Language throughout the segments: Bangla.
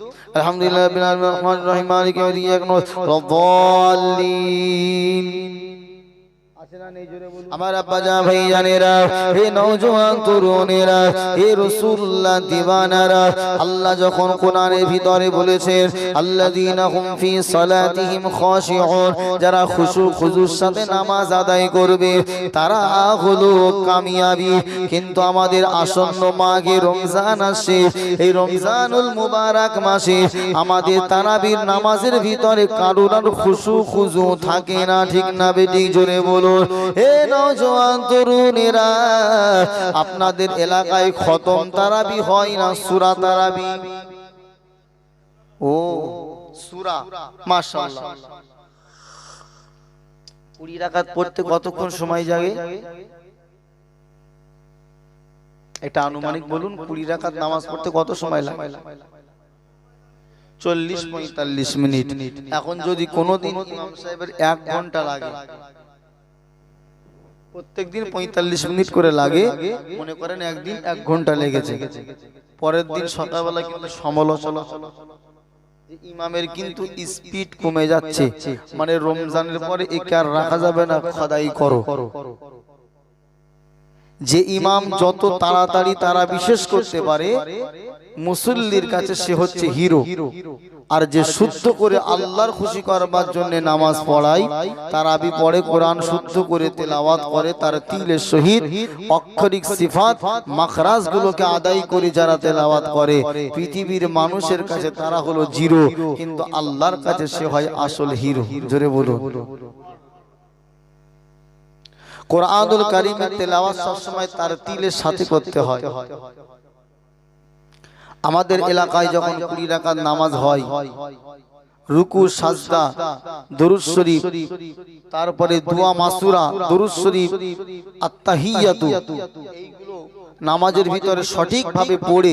আলহামদুলিল্লাহ বিল আলামিন রহমানির রহিম মালিকি ইয়াউমিদ্দিন ইয়াকা না'বুদু ওয়া যাল্লিন আমার আব্বা যা ভাই জানেরা, হে নওজোয়ান তরুণেরা, হে রাসূলুল্লাহ দিওয়ানারা আল্লাহ যখন কোরআনের ভিতরে বলেছেন, আল্লাযীনা হুম ফি সালাতিহিম খাশিউন, যারা খুশু, খুজুর সাথে নামাজ আদায় করবে, তারা হলো কামিয়াবি। কিন্তু আমাদের আসন্ন মাঘে রমজান আসে এই রমজানুল মুবারক মাসে আমাদের তারাবির নামাজের ভিতরে কারোর খুশু, খুজু থাকে না, ঠিক না বেটি? জোরে বলুন। হে নওজোয়ান তরুণেরা, আপনাদের এলাকায় খতম তারাবি হয় না, সুরা তারাবি? ও, সুরা, মাশাআল্লাহ। কুড়ি রাকাত পড়তে কতক্ষণ সময় জাগে? এটা আনুমানিক বলুন, কুড়ি রাকাত নামাজ পড়তে কত সময় লাগে? চল্লিশ পঁয়তাল্লিশ মিনিট। এখন যদি কোনোদিন ইমাম সাহেবের এক ঘণ্টা লাগে প্রত্যেকদিন পঁয়তাল্লিশ মিনিট করে লাগে। মনে করেন একদিন এক ঘণ্টা লেগেছে। পরের দিন সকালবেলা কিন্তু সমালোচনা। ইমামের কিন্তু স্পিড কমে যাচ্ছে। মানে রমজানের পরে একে আর রাখা যাবে না খদাই করো। যে ইমাম যত তাড়াতাড়ি তারা বিশেষ করতে পারে মুসল্লির কাছে সে হচ্ছে হিরো। আর যে শুদ্ধ করে আল্লাহর খুশি করবার জন্য নামাজ পড়ায় তার আবি পড়ে কোরআন শুদ্ধ করে তেলাওয়াত করে তার তিলের সহিত অক্ষরিক সিফাত মাখরাজ গুলোকে আদায় করে যারা তেলাওয়াত করে পৃথিবীর মানুষের কাছে তারা হলো জিরো কিন্তু আল্লাহর কাছে সে হয় আসল হিরো। জোরে বলুন। কোরআনুল কারিমের তেলাওয়াত সবসময় তার তিলের সাথে করতে হয়। আমাদের এলাকায় যখন কুড়ি রাকাত নামাজ হয় রুকু সাজদা দরুদ শরীফ তারপরে দোয়া মাসুরা দরুদ শরীফ আত্তাহিয়াতু এইগুলো নামাজের ভিতরে সঠিকভাবে পড়ে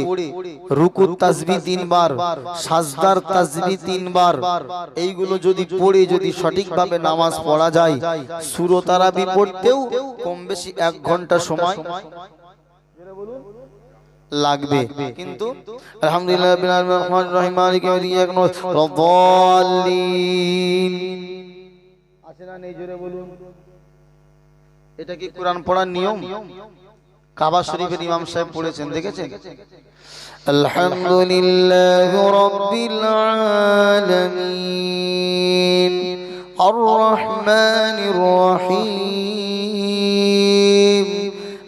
রুকুর তাসবি তিনবার সাজদার তাসবি তিনবার এইগুলো যদি পড়ে যদি সঠিকভাবে নামাজ পড়া যায় সুরতারাবি পড়তেও কম বেশি এক ঘণ্টা সময়। লাগবে। কিন্তু আলহামদুলিল্লাহ রহিম মালিকি আছে না নেই? জোরে বলুন। এটা কি কোরআন পড়ার নিয়ম? কাবা শরীফের ইমাম সাহেব পড়েছেন দেখেছেন? আলহামদুলিল্লাহ রাব্বিল আলামিন আর রহমানির রহিম।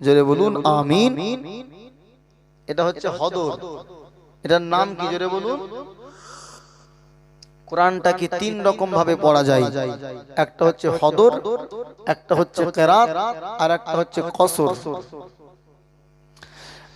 জোরে বলুন আমিন। এটা হচ্ছে হদর। এটার নাম কি? জোরে বলুন। কোরআনটাকে তিন রকম ভাবে পড়া যায়। একটা হচ্ছে হদর একটা হচ্ছে কেরাত আর একটা হচ্ছে কসর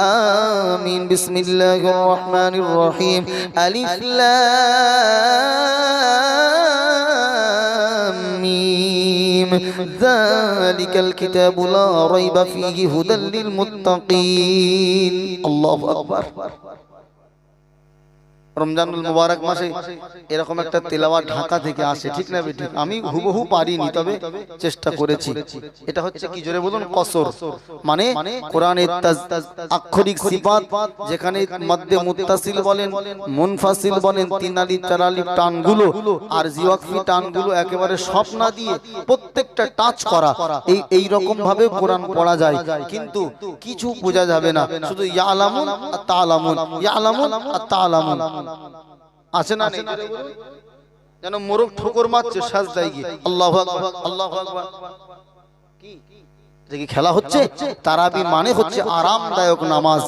آمين. بسم الله الرحمن الرحيم. ألف لام ذلك الكتاب لا ريب فيه هدى للمتقين. الله أكبر. রমজানুল মুবারক মাসে এরকম একটা তেলাওয়াত ঢাকা থেকে আসে ঠিক না ঠিক আমি হুবহু পারিনি তবে চেষ্টা করেছি। এটা হচ্ছে কি জোরে বলুন? কসর। মানে কোরআনের আক্ষরিক সিফাত যেখানে মধ্যে মুত্তাসিল বলেন মুনফাসিল বলেন তিনালি চারালি টানগুলো আর জিওয়াকফি টানগুলো একেবারে সব না দিয়ে প্রত্যেকটা টাচ করা। এই এই রকম ভাবে কোরআন পড়া যায়। কিন্তু কিছু বোঝা যাবে না। শুধু ইয়ালামুন আর তালামুন ইয়ালামুন আর তালামুন আছে না নেই? যেন মোরগ ঠোকর মারছে সাজদায় গিয়ে। আল্লাহ আল্লাহ আল্লাহু কি? খেলা হচ্ছে তারাবি মানে হচ্ছে আরামদায়ক নামাজ।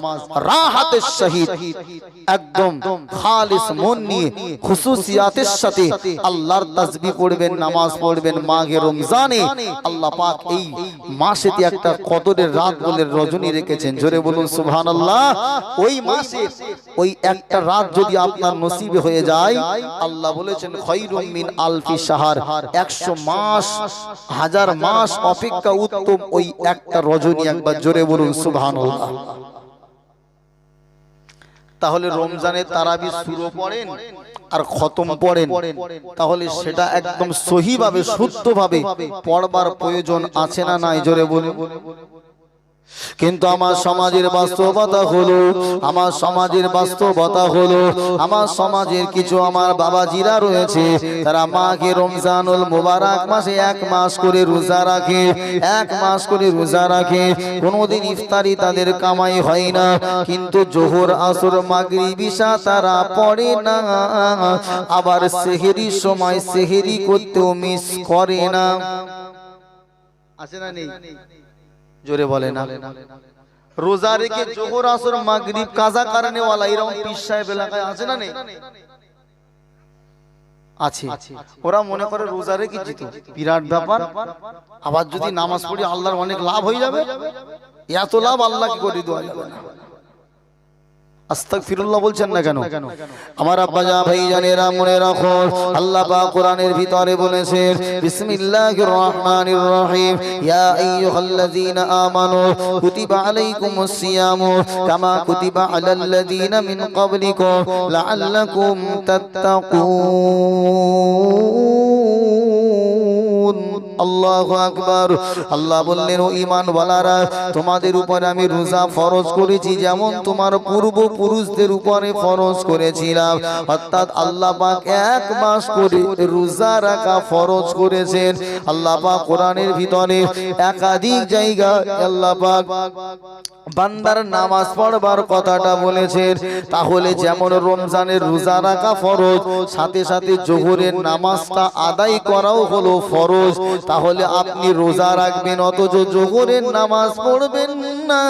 রাহাতের সহিত একদম খালিস মন নিয়ে খুশুসিয়াতের সাথে আল্লাহর পড়বেন নামাজ পড়বেন মাঘে রমজানে। আল্লাহ পাক এই মাসেতে একটা কদরের রাত বলে রজনী রেখেছেন। জোরে বলুন সুবহানাল্লাহ। ওই মাসে ওই একটা রাত যদি আপনার নসিবে হয়ে যায় আল্লাহ বলেছেন খৈরুম মিন আলফি শাহর 100 মাস হাজার মাস অপেক্ষা উত্তম। ওই একটা রজনী একবার জোরে বলুন সুভান তাহলে রমজানে তারাবি শুরু পড়েন আর খতম পড়েন। তাহলে সেটা একদম সহিভাবে, শুদ্ধভাবে পড়বার প্রয়োজন আছে না নাই? জোরে বলুন। কিন্তু আমার সমাজের বাস্তবতা হলো আমার সমাজের বাস্তবতা হলো আমার সমাজের কিছু আমার বাবাজিরা রয়েছে তারা মাকে রমজানুল মুবারক মাসে এক মাস করে রোজা রাখে এক মাস করে রোজা রাখে কোনোদিন ইফতারি তাদের কামাই হয় না কিন্তু জোহর আসর মাগরিব ঈশা তারা পড়ে না আবার সেহেরি সময় সেহেরি করতেও মিস করে না। আছে না নেই? জোরে বলে না। রোজা রেখে জোহর, আসর, মাগরিব, কাজা কারণে ওয়ালা এরকম পীর সাহেব এলাকায় আছে না নেই? আছে। ওরা মনে করে রোজা রেখে জিত। বিরাট ব্যাপার। আবার যদি নামাজ পড়ি আল্লাহর অনেক লাভ হয়ে যাবে, এত লাভ আল্লাহ কি করে দেওয়া যাবে না। আস্তাগফিরুল্লাহ বলছেন না কেন? আমার আব্বা যা ভাই জানেরা মনে রাখো আল্লাহ পাক কোরআনের ভিতরে বলেছেন বিসমিল্লাহির রহমানির রহিম। ইয়া আইয়ুহাল্লাযীনা আমানু কুতিবা আলাইকুমুস সিয়ামু কামা কুতিবা আলাল্লাযীনা মিন ক্বাবলিকুম লাআল্লাকুম তাত্তাকুন। আল্লাহু আকবার। আল্লাহ বললেন, ও ঈমান ওয়ালারা তোমাদের উপরে আমি রোজা ফরজ করেছি যেমন তোমার পূর্বপুরুষদের উপরে ফরজ করেছিলাম। অর্থাৎ আল্লাহ পাক এক মাস করে রোজা রাখা ফরজ করেছেন। আল্লাহ পাক কোরআনের ভিতরে একাধিক জায়গা আল্লাহ পাক বান্দার নামাজ পড়বার কথাটা বলেছেন। তাহলে যেমন রমজানের রোজা রাখা ফরজ, সাথে সাথে জোহরের নামাজটা আদায় করাও হলো ফরজ। তাহলে আপনি রোজা রাখবেন, অথচ জোহরের নামাজ পড়বেন না।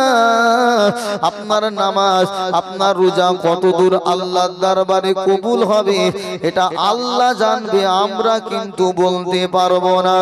আপনার নামাজ, আপনার রোজা কত দূর আল্লাহর দরবারে কবুল হবে, এটা আল্লাহ জানবে, আমরা কিন্তু বলতে পারব না।